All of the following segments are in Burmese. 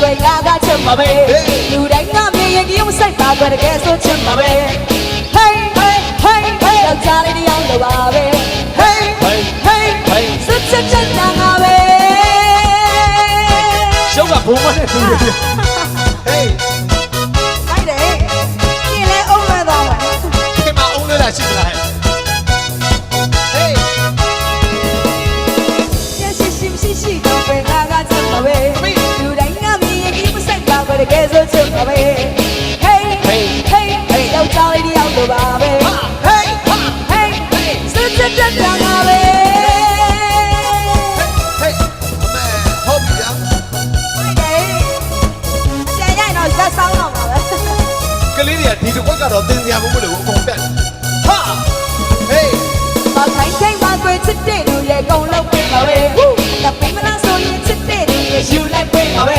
ရှိရှိပါကွယ်ငါကချင်ပါပဲလူတိုင်းကမြင်ရင်ကြည့်မဆိုင်ပါကွယ်တကယ်ဆိုချင်ပါပဲ Hey hey hey hey ယောက်ျားလေးတစ်ယောက်လိုပါပဲ Hey hey hey hey စွတ်ချက်ချက်တာငါပဲရှုပ်ကဘုံမနဲ့သူတွေဟေးလိုက်တယ်ပြင်လဲအုံးလဲသွားမယ်ခင်မအောင်လို့လားရှိသလားဟဲ့ဟေးရရှိရှိမရှိရှိတော့ပဲငါကချင်ပါပဲ တကယ်ဆိုချင်ပါပဲ Hey hey hey hey ယောက်ျားလေးတစ်ယောက်လိုပါပဲဟေး Hey hey စွတ်ချက်ချက်တာငါပဲဟေးအမေဟုတ်ပြီဗျာလိုက်တယ်အကျန်ရရင်တော့ဇက်ဆောင်တော့မှာပဲကလေးတွေကဒီတစ်ခွက်ကတော့သင်စရာမဟုတ်လို့အကုန်တက်ဟာဟေးမခိုင်ခိုင်ပါကွယ်ချစ်တဲ့လူရဲ့ကုံလုံးပေးပါပဲတပိမလားဆိုရင်ချစ်တဲ့လူရဲ့ယူလိုက်ပေးပါပဲ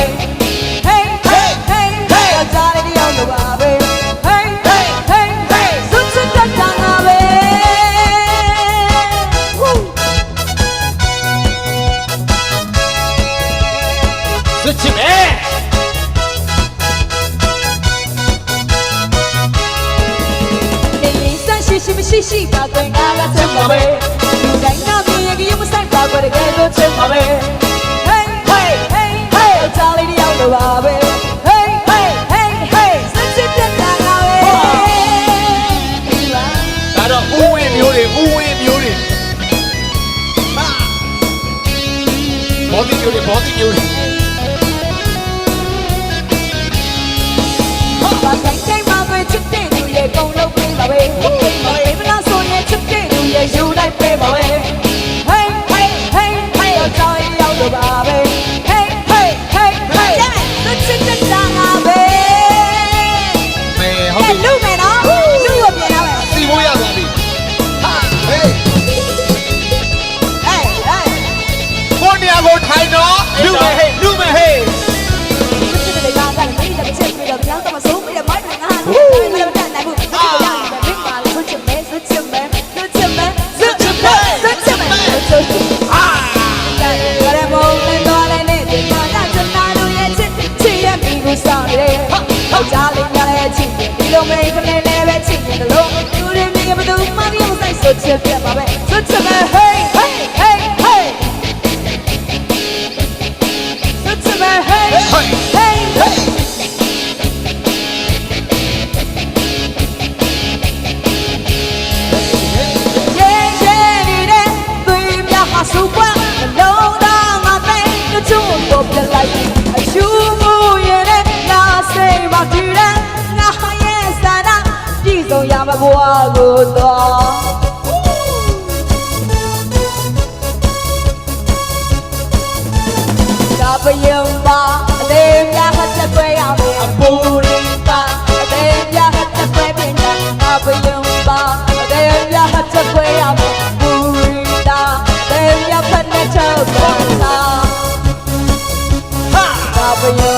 စွတ်ချင်မယ်နေရင်ဆန်းရှိရှိမရှိရှိပါကွယ်ငါကချင်ပါပဲလူတိုင်းကမြင်ရင်ကြည့်မဆိုင်ပါကွယ်တကယ်ဆိုချင်ပါပဲ Hey hey hey hey ယောက်ျားလေးတစ်ယောက်လိုပါပဲ လိုမိန်းကလေးလည်းပဲချစ်တယ်လို့သူတွေမိကဘသူမှမပြောဆိုင်ဆိုချစ်ပြပါပဲချစ်ချစ်မယ် hey hey hey ပယံပါအလေးများဟတ်တဲ့ပွဲရမယ်အပူရင်းပါအလေးများဟတ်တဲ့ပွဲပြင်တာဒါပယံပါအလေးများဟတ်တဲ့ပွဲရမယ်ပူရင်းတာအလေးများဖက်တဲ့ချက်ပါသာဟာဒါပယံ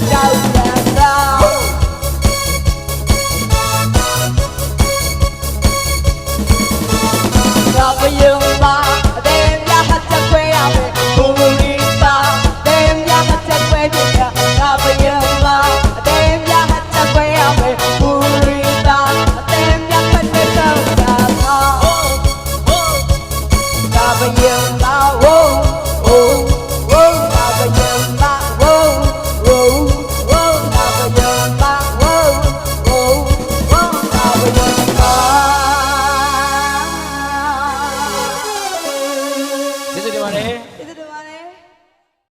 la